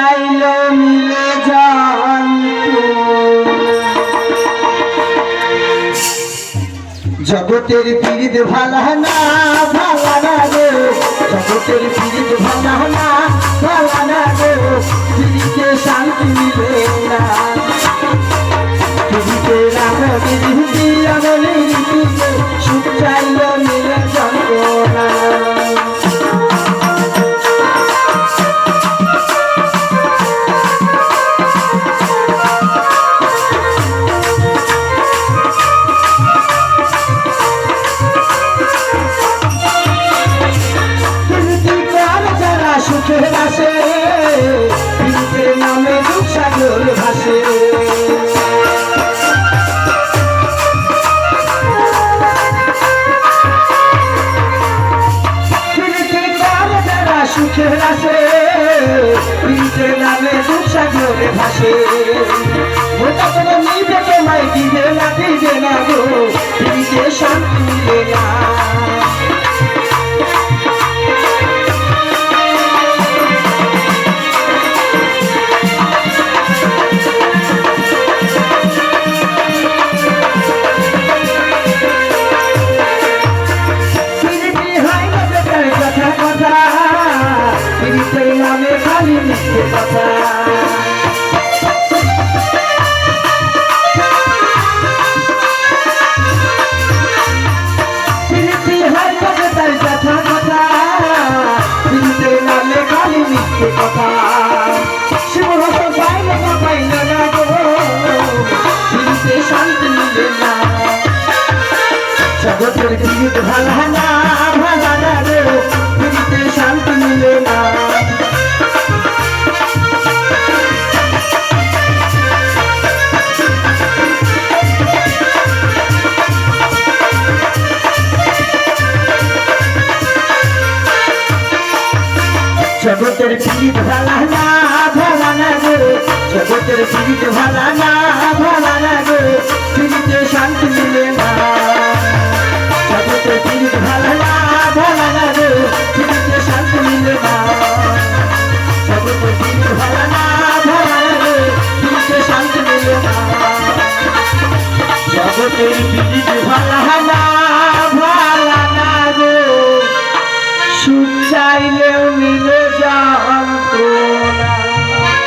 চাইল মিলে জানতো জগতের পীড়িত ভালা না ভালা না গো জগতের পীড়িত ভালা না ভালা না গো পীড়িতে শান্তি মিলে না। পীড়িতে রামের রীতি আমলের সুখ চাইল মিলে যন্ত্রণা সাগর ভাসে। প্রীতি কর যারা সুখে বাসে নামে দুঃখ সাগর ভাসে। ওটা কোনো নিবে তোমায় দিবে না দিবে না গো পাইল না গো। পিরিতে শান্তি মিলে না। জগতের পীড়িত ভালা না জগতের পীড়িত ভালা না ভালা না গো। জগতের পীড়িত ভালা না ভালা না গো। পীড়িতে শান্তি মিলে না। জগতের পীড়িত ভালা না ভালা না গো। পীড়িতে শান্তি মিলে না। জগতের পীড়িত ভালা না ভালা না গো। পীড়িতে শান্তি মিলে না। জগতের পীড়িত ভালা না ভালা না গো। শুন চাইলেও